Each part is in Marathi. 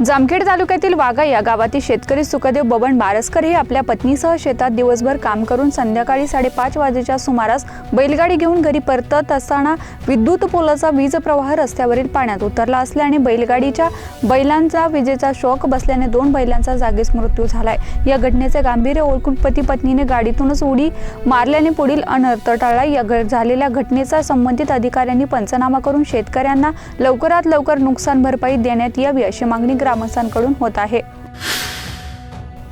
जामखेड तालुक्यातील वाघा या गावातील शेतकरी सुखदेव बबन बारसकर हे आपल्या पत्नीसह शेतात दिवसभर काम करून संध्याकाळी साडेपाच वाजेच्या सुमारास बैलगाडी घेऊन घरी परतत असताना विद्युत पोलाचा वीज प्रवाह रस्त्यावरील पाण्यात उतरला असल्याने बैलगाडीच्या बैलांचा विजेचा शॉक बसल्याने दोन बैलांचा जागीच मृत्यू झालाय. या घटनेचे गांभीर्य ओळखून पती पत्नीने गाडीतूनच उडी मारल्याने पुढील अनर्थ टाळला या घ- झालेल्या घटनेचा संबंधित अधिकाऱ्यांनी पंचनामा करून शेतकऱ्यांना लवकरात लवकर नुकसान भरपाई देण्यात यावी अशी मागणी ग्रामस्थांकडून होत आहे.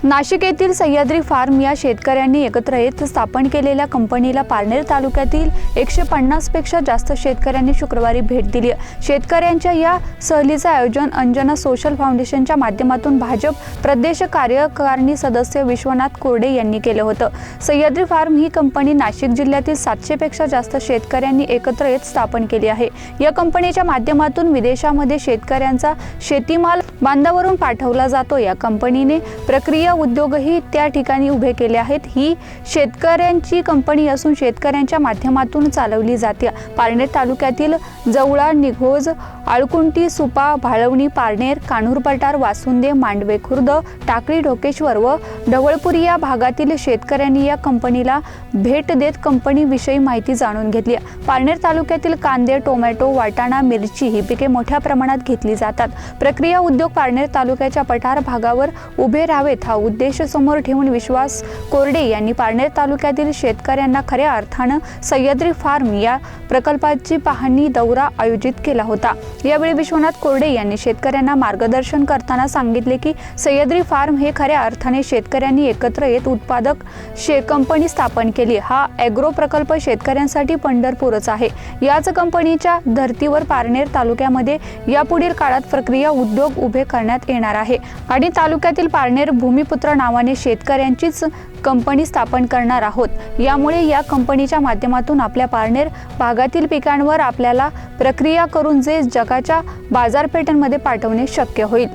नाशिक येथील सह्याद्री फार्म या शेतकऱ्यांनी एकत्र येत स्थापन केलेल्या कंपनीला पारनेर तालुक्यातील एकशे पन्नासपेक्षा जास्त शेतकऱ्यांनी शुक्रवारी भेट दिली. शेतकऱ्यांच्या या सहलीचे आयोजन अंजना सोशल फाउंडेशनच्या माध्यमातून भाजप प्रदेश कार्यकारिणी सदस्य विश्वनाथ कोरडे यांनी केलं होतं. सह्याद्री फार्म ही कंपनी नाशिक जिल्ह्यातील सातशेपेक्षा जास्त शेतकऱ्यांनी एकत्र येत स्थापन केली आहे. या कंपनीच्या माध्यमातून विदेशामध्ये शेतकऱ्यांचा शेतीमाल बांधावरून पाठवला जातो. या कंपनीने प्रक्रिया उद्योगही त्या ठिकाणी उभे केले आहेत. ही शेतकऱ्यांची कंपनी असून शेतकऱ्यांच्या माध्यमातून चालवली जाते. पारनेर तालुक्यातील जवळा निघोज आळकुंटी सुपा भाळवणी पारनेर कान्हूर पठार वासुंदे मांडवे खुर्द टाकळी ढोकेश्वर व ढवळपुरी या भागातील शेतकऱ्यांनी या कंपनीला भेट देत कंपनीविषयी माहिती जाणून घेतली पारनेर तालुक्यातील कांदे टोमॅटो वाटाणा मिरची ही पिके मोठ्या प्रमाणात घेतली जातात. प्रक्रिया उद्योग पारनेर तालुक्याच्या पठार भागावर उभे राहावेत हा उद्देश समोर ठेवून विश्वास कोरडे यांनी पारनेर तालुक्यातील शेतकऱ्यांना खऱ्या अर्थानं सह्याद्री फार्म या प्रकल्पाची पाहणी दौरा आयोजित केला होता. यावेळी विश्वनाथ कोरडे यांनी शेतकऱ्यांना मार्गदर्शन करताना सांगितले की सह्याद्री फार्म हे खऱ्या अर्थाने शेतकऱ्यांनी एकत्र येत उत्पादक शे कंपनी स्थापन केली. हा ॲग्रो प्रकल्प शेतकऱ्यांसाठी पंढरपूरच आहे. याच कंपनीच्या धर्तीवर पारनेर तालुक्यामध्ये यापुढील काळात प्रक्रिया उद्योग उभे करण्यात येणार आहे. आणि तालुक्यातील पारनेर भूमिपुत्र नावाने शेतकऱ्यांचीच कंपनी स्थापन करणार आहोत. यामुळे या कंपनीच्या माध्यमातून आपल्या पारनेर भागातील पिकांवर आपल्याला प्रक्रिया करून जे जगाच्या बाजारपेठांमध्ये पाठवणे शक्य होईल.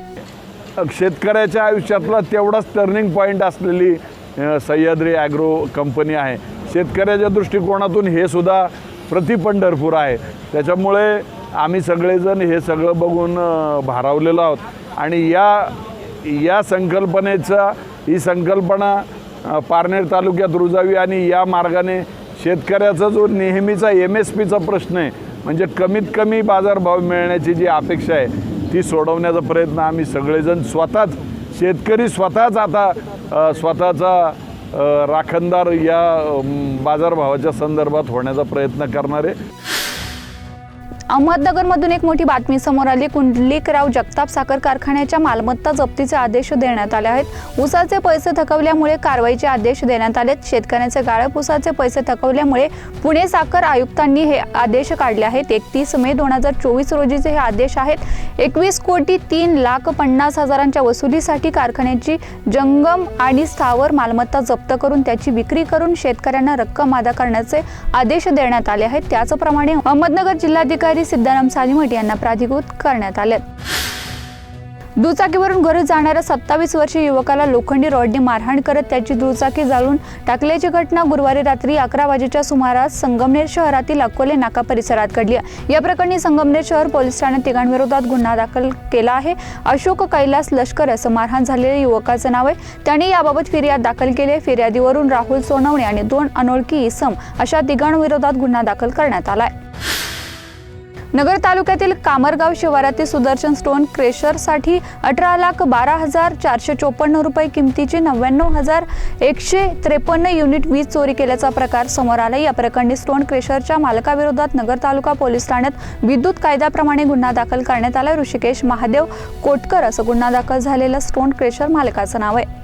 शेतकऱ्याच्या आयुष्यातला तेवढाच टर्निंग पॉईंट असलेली सह्याद्री ॲग्रो कंपनी आहे. शेतकऱ्याच्या दृष्टिकोनातून हे सुद्धा प्रतिपंढरपूर आहे. त्याच्यामुळे आम्ही सगळेजण हे सगळं बघून भारावलेलो आहोत. आणि या या संकल्पनेचा ही संकल्पना पारनेर तालुक्यात रुजावी आणि या मार्गाने शेतकऱ्याचा जो नेहमीचा एम एस पीचा प्रश्न आहे म्हणजे कमीत कमी बाजारभाव मिळण्याची जी अपेक्षा आहे ती सोडवण्याचा प्रयत्न आम्ही सगळेजण स्वतःच शेतकरी स्वतःच आता स्वतःचा राखणदार या बाजारभावाच्या संदर्भात होण्याचा प्रयत्न करणार आहे. अहमदनगरमधून एक मोठी बातमी समोर आली. कुंडलिकराव जगताप साखर कारखान्याच्या मालमत्ता जप्तीचे आदेश देण्यात आले आहेत. उसाचे पैसे थकवल्यामुळे कारवाईचे आदेश देण्यात आलेत. शेतकऱ्यांचे गाळप उसाचे पैसे थकवल्यामुळे पुणे साखर आयुक्तांनी हे आदेश काढले आहेत. एकतीस मे दोन हजार चोवीस रोजीचे हे आदेश आहेत. एकवीस कोटी तीन लाख पन्नास हजारांच्या वसुलीसाठी कारखान्याची जंगम आणि स्थावर मालमत्ता जप्त करून त्याची विक्री करून शेतकऱ्यांना रक्कम अदा करण्याचे आदेश देण्यात आले आहेत. त्याचप्रमाणे अहमदनगर जिल्हाधिकारी सिद्धाराम सालीमठ यांना प्राधिकृत करण्यात आले. दुचाकीवरून घरी जाणाऱ्या सत्तावीस वर्षीय युवकाला लोखंडी रॉडने मारहाण करत त्याची दुचाकी जाळून टाकल्याची घटना गुरुवारी रात्री अकरा वाजेच्या सुमारास संगमनेर शहरातील अकोले नाका परिसरात घडली या प्रकरणी संगमनेर शहर पोलीस ठाण्यात तिघांविरोधात गुन्हा दाखल केला आहे. अशोक कैलास लष्कर असं मारहाण झालेल्या युवकाचं नाव आहे. त्याने याबाबत फिर्याद दाखल केली फिर्यादीवरून राहुल सोनवणे आणि दोन अनोळखी इसम अशा तिघांविरोधात गुन्हा दाखल करण्यात आला आहे. नगर तालुक्यातील कामरगाव शिवारातील सुदर्शन स्टोन क्रेशरसाठी अठरा लाख बारा हजार चारशे चोपन्न रुपये किमतीची नव्याण्णव हजार एकशे त्रेपन्न युनिट वीज चोरी केल्याचा प्रकार समोर आला या प्रकरणी स्टोन क्रेशरच्या मालकाविरोधात नगर तालुका पोलीस ठाण्यात विद्युत कायद्याप्रमाणे गुन्हा दाखल करण्यात आला ऋषिकेश महादेव कोटकर असं गुन्हा दाखल झालेलं स्टोन क्रेशर मालकाचं नाव आहे.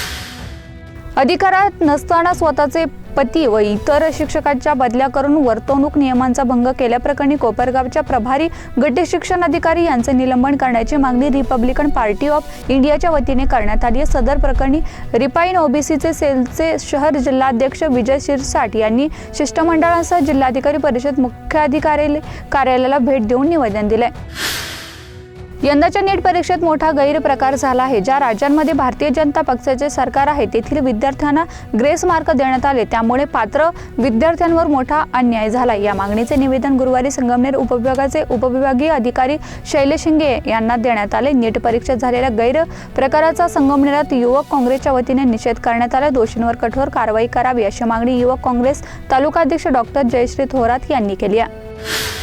अधिकारात नसताना स्वतःचे पती व इतर शिक्षकांच्या बदल्या करून वर्तवणूक नियमांचा भंग केल्याप्रकरणी कोपरगावच्या प्रभारी गट शिक्षण अधिकारी यांचे निलंबन करण्याची मागणी रिपब्लिकन पार्टी ऑफ इंडियाच्या वतीने करण्यात आली आहे. सदर प्रकरणी रिपाईन ओबीसीचे सेलचे शहर जिल्हाध्यक्ष विजय शिरसाट यांनी शिष्टमंडळासह जिल्हाधिकारी परिषद मुख्याधिकारी कार्यालयाला भेट देऊन निवेदन दिले यंदाच्या नीट परीक्षेत मोठा गैरप्रकार झाला आहे. ज्या राज्यांमध्ये भारतीय जनता पक्षाचे सरकार आहे तेथील विद्यार्थ्यांना ग्रेस मार्क देण्यात आले. त्यामुळे पात्र विद्यार्थ्यांवर मोठा अन्याय झाला. या मागणीचे निवेदन गुरुवारी संगमनेर उपविभागाचे उपविभागीय अधिकारी शैलेश शिंगे यांना देण्यात आले. नीट परीक्षेत झालेल्या गैरप्रकाराचा संगमनेरात युवक काँग्रेसच्या वतीने निषेध करण्यात आला. दोषींवर कठोर कारवाई करावी अशी मागणी युवक काँग्रेस तालुकाध्यक्ष डॉक्टर जयश्री थोरात यांनी केली आहे.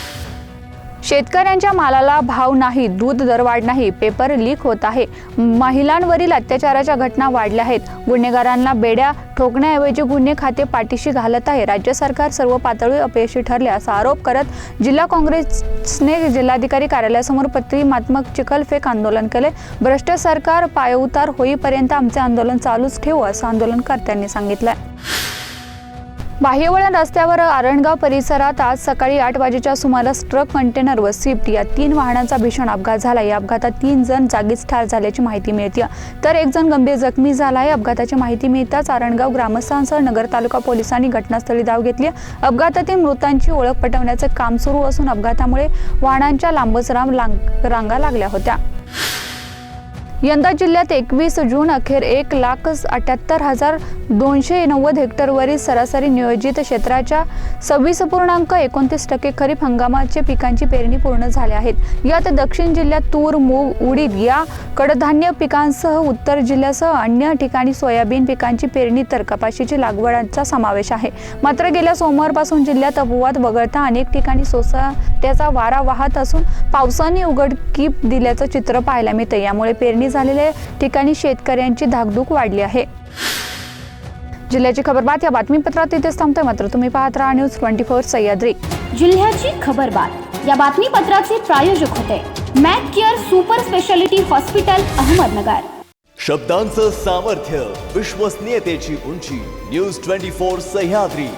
शेतकऱ्यांच्या मालाला भाव नाही दूध दरवाढ नाही पेपर लीक होत आहे. महिलांवरील अत्याचाराच्या घटना वाढल्या आहेत. गुन्हेगारांना बेड्या ठोकण्याऐवजी गुन्हे खाते पाठीशी घालत आहे. राज्य सरकार सर्व पातळी अपयशी ठरले असा आरोप करत जिल्हा काँग्रेसने जिल्हाधिकारी कार्यालयासमोर प्रतिमात्मक चिखलफेक आंदोलन केले. भ्रष्ट सरकार पायउतार होईपर्यंत आमचे आंदोलन चालूच ठेवू असं आंदोलनकर्त्यांनी आहे बाह्यवळण रस्त्यावर आरणगाव परिसरात आज सकाळी आठ वाजेच्या सुमारास ट्रक कंटेनर व स्विफ्ट या तीन वाहनांचा भीषण अपघात झाला. या अपघातात तीन जण जागीच ठार झाल्याची माहिती मिळते. तर एक जण गंभीर जखमी झाला. आहे अपघाताची माहिती मिळताच आरणगाव ग्रामस्थांसह नगर तालुका पोलिसांनी घटनास्थळी धाव घेतली. अपघातातील मृतांची ओळख पटवण्याचे काम सुरू असून अपघातामुळे वाहनांच्या लांबच रांग रांगा लागल्या होत्या. यंदा जिल्ह्यात एकवीस जून अखेर एक लाख अठ्याहत्तर हजार दोनशे नव्वद हेक्टरवरील सरासरी नियोजित क्षेत्राच्या सव्वीस पूर्णांक एकोणतीस टक्के खरीप हंगामाचे पिकांची पेरणी पूर्ण झाल्या आहेत. यात दक्षिण जिल्ह्यात तूर मूग उडीद या कडधान्य पिकांसह उत्तर जिल्ह्यासह अन्य ठिकाणी सोयाबीन पिकांची पेरणी तर कपाशीची लागवडांचा समावेश आहे. मात्र गेल्या सोमवारपासून जिल्ह्यात अपवाद वगळता अनेक ठिकाणी सोसाट्याचा वारा वाहत असून पावसाने उघडकीप दिल्याचं चित्र पाहायला मिळतं यामुळे पेरणी झालेल्या ठिकाणी शेतकऱ्यांची धाकधूक वाढली आहे. जिल्ह्याची खबरबात या बातमीपत्रात इथेच थांबतोय. मात्र तुम्ही पाहत राहा न्यूज ट्वेंटी फोर सह्याद्री. जिल्ह्याची खबरबात या बातमीपत्राचे प्रायोजक होते Mac care super speciality hospital Ahmednagar. शब्दांचं सामर्थ्य विश्वसनीयतेची उंची न्यूज ट्वेंटी फोर सह्याद्री.